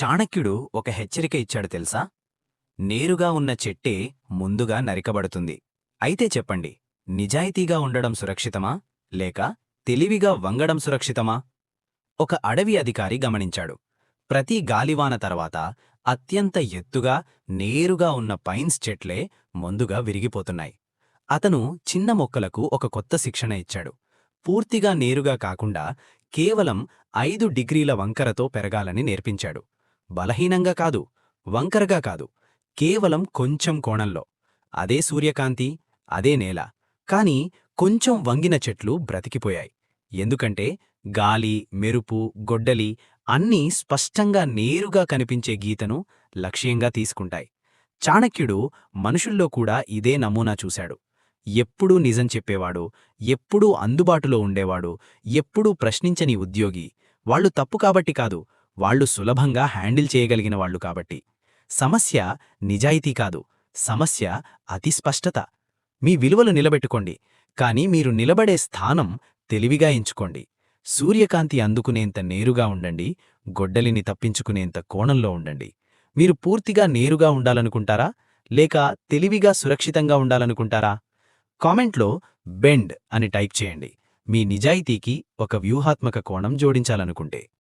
చాణక్యుడు ఒక హెచ్చరిక ఇచ్చాడు తెలుసా? నేరుగా ఉన్న చెట్టే ముందుగా నరికబడుతుంది. అయితే చెప్పండి నిజాయితీగా ఉండడం సురక్షితమా? లేక తెలివిగా వంగడం సురక్షితమా? ఒక అడవి అధికారి గమనించాడు. ప్రతి గాలివాన తర్వాత అత్యంత ఎత్తుగా నేరుగా ఉన్న పైన్స్ చెట్లే ముందుగా విరిగిపోతున్నాయి. అతను చిన్న మొక్కలకు ఒక కొత్త శిక్షణ ఇచ్చాడు. పూర్తిగా నేరుగా కాకుండా కేవలం ఐదు డిగ్రీల వంకరతో పెరగాలని నేర్పించాడు. బలహీనంగా కాదు వంకరగా కాదు. కేవలం కొంచెం కోణంలో. అదే సూర్యకాంతి అదే నేల. కాని కొంచెం వంగిన చెట్లు బ్రతికిపోయాయి. ఎందుకంటే గాలి మెరుపు గొడ్డలి అన్నీ స్పష్టంగా నేరుగా కనిపించే గీతను లక్ష్యంగా తీసుకుంటాయి. చాణక్యుడు మనుషుల్లో కూడా ఇదే నమూనా చూశాడు. ఎప్పుడూ నిజం చెప్పేవాడు ఎప్పుడూ అందుబాటులో ఉండేవాడు ఎప్పుడూ ప్రశ్నించని ఉద్యోగి. వాళ్ళు తప్పు కాబట్టి కాదు వాళ్ళు సులభంగా హ్యాండిల్ చేయగలిగిన వాళ్ళు కాబట్టి. సమస్య నిజాయితీ కాదు. సమస్య అతి స్పష్టత. మీ విలువలు నిలబెట్టుకోండి. కాని మీరు నిలబడే స్థానం తెలివిగా ఎంచుకోండి. సూర్యకాంతి అందుకునేంత నేరుగా ఉండండి. గొడ్డలిని తప్పించుకునేంత కోణంలో ఉండండి. మీరు పూర్తిగా నేరుగా ఉండాలనుకుంటారా? లేక తెలివిగా సురక్షితంగా ఉండాలనుకుంటారా? కామెంట్లో బెండ్ అని టైప్ చేయండి. మీ నిజాయితీకి ఒక వ్యూహాత్మక కోణం జోడించాలనుకుంటే.